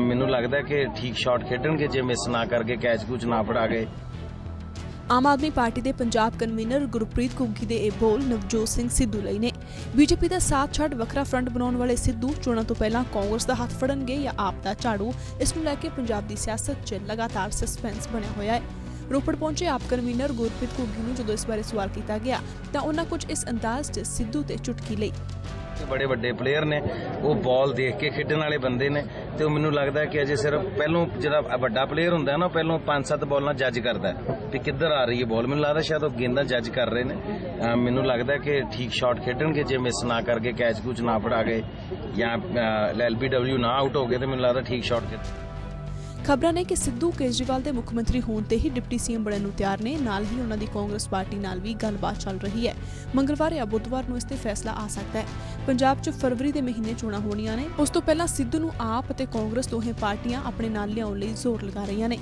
ਮੈਨੂੰ ਲੱਗਦਾ ਕਿ ਠੀਕ ਸ਼ਾਟ ਖੇਡਣਗੇ ਜੇ ਮਿਸ ਨਾ ਕਰਕੇ ਕੈਚ ਕੁਚ ਨਾ ਫੜਾ ਗਏ ਆਮ ਆਦਮੀ ਪਾਰਟੀ ਦੇ ਪੰਜਾਬ ਕਨਵੀਨਰ ਗੁਰਪ੍ਰੀਤ ਘੁੱਗੀ ਦੇ ਇਹ ਬੋਲ ਨਵਜੋਤ ਸਿੰਘ ਸਿੱਧੂ ਲਈ ਨੇ। ਬੀਜੇਪੀ ਦਾ ਸਾਥ ਛੱਡ ਵੱਖਰਾ ਫਰੰਟ ਬਣਾਉਣ ਵਾਲੇ ਸਿੱਧੂ ਚੋਣਾਂ ਤੋਂ ਪਹਿਲਾਂ ਕਾਂਗਰਸ ਦਾ ਹੱਥ ਫੜਨਗੇ ਜਾਂ ਆਪ ਦਾ ਝਾੜੂ। ਇਸ ਨੂੰ ਲੈ ਕੇ ਪੰਜਾਬ ਦੀ ਸਿਆਸਤ 'ਚ ਲਗਾਤਾਰ ਸਸਪੈਂਸ ਬਣਿਆ ਹੋਇਆ ਹੈ। ਰੋਪੜ ਪਹੁੰਚੇ ਆਪ ਕਨਵੀਨਰ ਗੁਰਪ੍ਰੀਤ ਘੁੱਗੀ ਨੂੰ ਜਦੋਂ ਇਸ ਬਾਰੇ ਸਵਾਲ ਕੀਤਾ ਗਿਆ, ਤਾਂ ਉਹਨਾਂ ਕੁਝ ਇਸ ਅੰਦਾਜ਼ 'ਚ ਸਿੱਧੂ ਤੇ ਚੁਟਕੀ ਲਈ। ਬੜੇ ਵੱਡੇ ਪਲੇਅਰ ਨੇ। ਉਹ ਬਾਲ ਦੇਖ ਕੇ ਖੇਡਣ ਵਾਲੇ ਬੰਦੇ ਨੇ ਤੇ ਉਹ ਮੈਨੂੰ ਲੱਗਦਾ ਕਿ ਅਜੇ ਸਿਰਫ ਪਹਿਲੋਂ ਜਿਹੜਾ ਵੱਡਾ ਪਲੇਅਰ ਹੁੰਦਾ ਨਾ ਪਹਿਲੋਂ 5-7 ਬਾਲਾਂ ਜੱਜ ਕਰਦਾ ਹੈ ਕਿੱਧਰ ਆ ਰਹੀ ਹੈ ਬਾਲ ਮੈਨੂੰ ਲੱਗਦਾ ਸ਼ਾਇਦ ਉਹ ਗੇਂਦਾਂ ਜੱਜ ਕਰ ਰਹੇ ਨੇ। ਮੈਨੂੰ ਲੱਗਦਾ ਕਿ ਠੀਕ ਸ਼ਾਟ ਖੇਡਣਗੇ, ਜੇ ਮਿਸ ਨਾ ਕਰਕੇ ਕੈਚ ਕੁਚ ਨਾ ਫੜਾ ਗਏ ਜਾਂ ਐਲਬੀਡਬਲਿਊ ਨਾ ਆਊਟ ਹੋ ਗਏ, ਤੇ ਮੈਨੂੰ ਲੱਗਦਾ ਠੀਕ ਸ਼ਾਟ ਖੇਡ ਖਬਰਾਂ ਨੇ ਕਿ ਸਿੱਧੂ ਕੇਜਰੀਵਾਲ ਦੇ ਮੁੱਖ ਮੰਤਰੀ ਹੋਣ ਤੇ ਹੀ ਡਿਪਟੀ ਸੀਐਮ ਬਣਨ ਨੂੰ ਤਿਆਰ ਨੇ। ਨਾਲ ਹੀ ਉਹਨਾਂ ਦੀ ਕਾਂਗਰਸ ਪਾਰਟੀ ਨਾਲ ਵੀ ਗੱਲਬਾਤ ਚੱਲ ਰਹੀ ਹੈ। ਮੰਗਲਵਾਰ ਜਾਂ ਬੁੱਧਵਾਰ ਨੂੰ ਇਸ ਤੇ ਫੈਸਲਾ ਆ ਸਕਦਾ ਹੈ। ਪੰਜਾਬ 'ਚ ਫਰਵਰੀ ਦੇ ਮਹੀਨੇ ਚੋਣਾਂ ਹੋਣੀਆਂ ਨੇ। ਉਸ ਤੋਂ ਪਹਿਲਾਂ ਸਿੱਧੂ ਨੂੰ ਆਪ ਅਤੇ ਕਾਂਗਰਸ ਦੋਹੇ ਪਾਰਟੀਆਂ ਆਪਣੇ ਨਾਲ ਲਿਆਉਣ ਲਈ ਜ਼ੋਰ ਲਗਾ ਰਹੀਆਂ ਨੇ।